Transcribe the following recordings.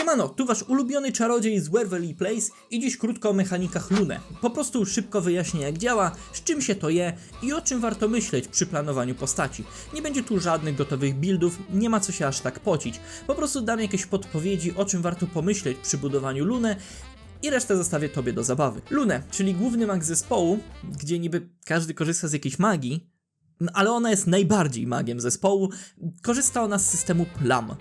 Siemano, tu wasz ulubiony czarodziej z Wervely Place i dziś krótko o mechanikach Lune. Po prostu szybko wyjaśnię jak działa, z czym się to je i o czym warto myśleć przy planowaniu postaci. Nie będzie tu żadnych gotowych buildów, nie ma co się aż tak pocić. Po prostu dam jakieś podpowiedzi, o czym warto pomyśleć przy budowaniu Lunę i resztę zostawię tobie do zabawy. Lunę, czyli główny mag zespołu, gdzie niby każdy korzysta z jakiejś magii, ale ona jest najbardziej magiem zespołu. Korzysta ona z systemu Plam.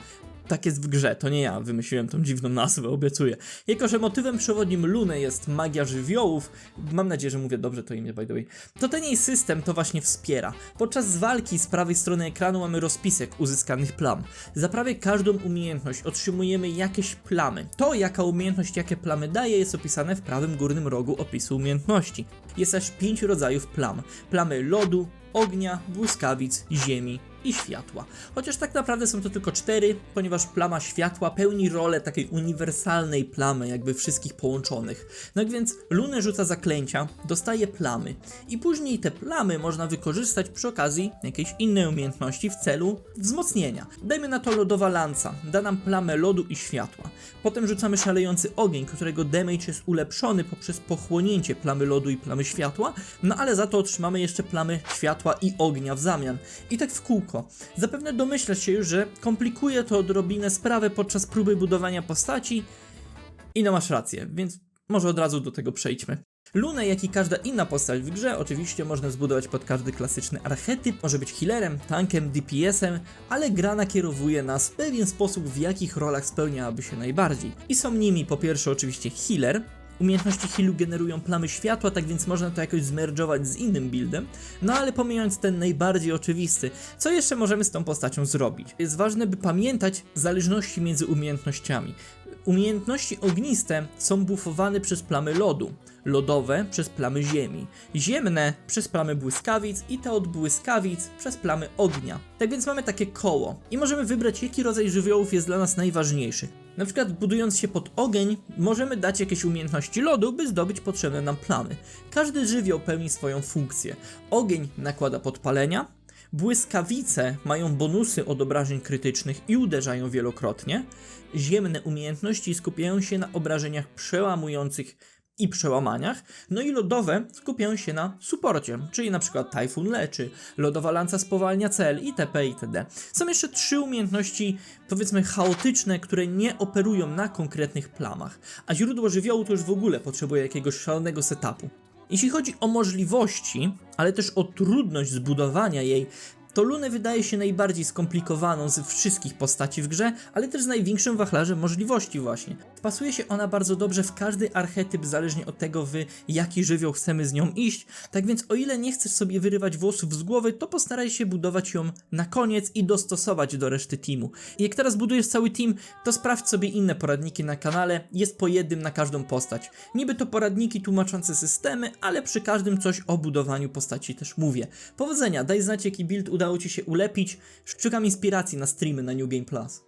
Tak jest w grze, to nie ja wymyśliłem tą dziwną nazwę, obiecuję. Jako, że motywem przewodnim Luny jest magia żywiołów, mam nadzieję, że mówię dobrze to imię, by the way, to ten jej system to właśnie wspiera. Podczas walki z prawej strony ekranu mamy rozpisek uzyskanych plam. Za prawie każdą umiejętność otrzymujemy jakieś plamy. To, jaka umiejętność jakie plamy daje, jest opisane w prawym górnym rogu opisu umiejętności. Jest aż pięć rodzajów plam. Plamy lodu, ognia, błyskawic, ziemi i światła. Chociaż tak naprawdę są to tylko cztery, ponieważ plama światła pełni rolę takiej uniwersalnej plamy, jakby wszystkich połączonych. No więc Lunę rzuca zaklęcia, dostaje plamy i później te plamy można wykorzystać przy okazji jakiejś innej umiejętności w celu wzmocnienia. Dajmy na to lodowa lanca, da nam plamę lodu i światła. Potem rzucamy szalejący ogień, którego damage jest ulepszony poprzez pochłonięcie plamy lodu i plamy światła, no ale za to otrzymamy jeszcze plamy światła i ognia w zamian. I tak w kółko. Zapewne domyślasz się już, że komplikuje to odrobinę sprawę podczas próby budowania postaci. I no masz rację, więc może od razu do tego przejdźmy. Lunę, jak i każda inna postać w grze, oczywiście można zbudować pod każdy klasyczny archetyp, może być healerem, tankiem, DPS-em, ale gra nakierowuje nas w pewien sposób, w jakich rolach spełniałaby się najbardziej. I są nimi po pierwsze oczywiście healer, Umiejętności healu generują plamy światła, tak więc można to jakoś zmerdżować z innym buildem. No ale pomijając ten najbardziej oczywisty, co jeszcze możemy z tą postacią zrobić? Jest ważne, by pamiętać zależności między umiejętnościami. Umiejętności ogniste są buffowane przez plamy lodu, lodowe przez plamy ziemi, ziemne przez plamy błyskawic i te od błyskawic przez plamy ognia. Tak więc mamy takie koło i możemy wybrać jaki rodzaj żywiołów jest dla nas najważniejszy. Na przykład budując się pod ogień, możemy dać jakieś umiejętności lodu, by zdobyć potrzebne nam plamy. Każdy żywioł pełni swoją funkcję. Ogień nakłada podpalenia, Błyskawice mają bonusy od obrażeń krytycznych i uderzają wielokrotnie. Ziemne umiejętności skupiają się na obrażeniach przełamujących i przełamaniach, no i lodowe skupiają się na suporcie, czyli na przykład Typhoon leczy, lodowa lanca spowalnia cel itp. itd. Są jeszcze trzy umiejętności, powiedzmy chaotyczne, które nie operują na konkretnych plamach, a źródło żywiołu to już w ogóle potrzebuje jakiegoś szalonego setupu. Jeśli chodzi o możliwości, ale też o trudność zbudowania jej, to Lunę wydaje się najbardziej skomplikowaną z wszystkich postaci w grze, ale też z największym wachlarzem możliwości właśnie. Wpasuje się ona bardzo dobrze w każdy archetyp, zależnie od tego, w jaki żywioł chcemy z nią iść, tak więc o ile nie chcesz sobie wyrywać włosów z głowy, to postaraj się budować ją na koniec i dostosować do reszty teamu. Jak teraz budujesz cały team, to sprawdź sobie inne poradniki na kanale, jest po jednym na każdą postać. Niby to poradniki tłumaczące systemy, ale przy każdym coś o budowaniu postaci też mówię. Powodzenia, daj znać jaki build udało Ci się ulepić, szukam inspiracji na streamy na New Game Plus.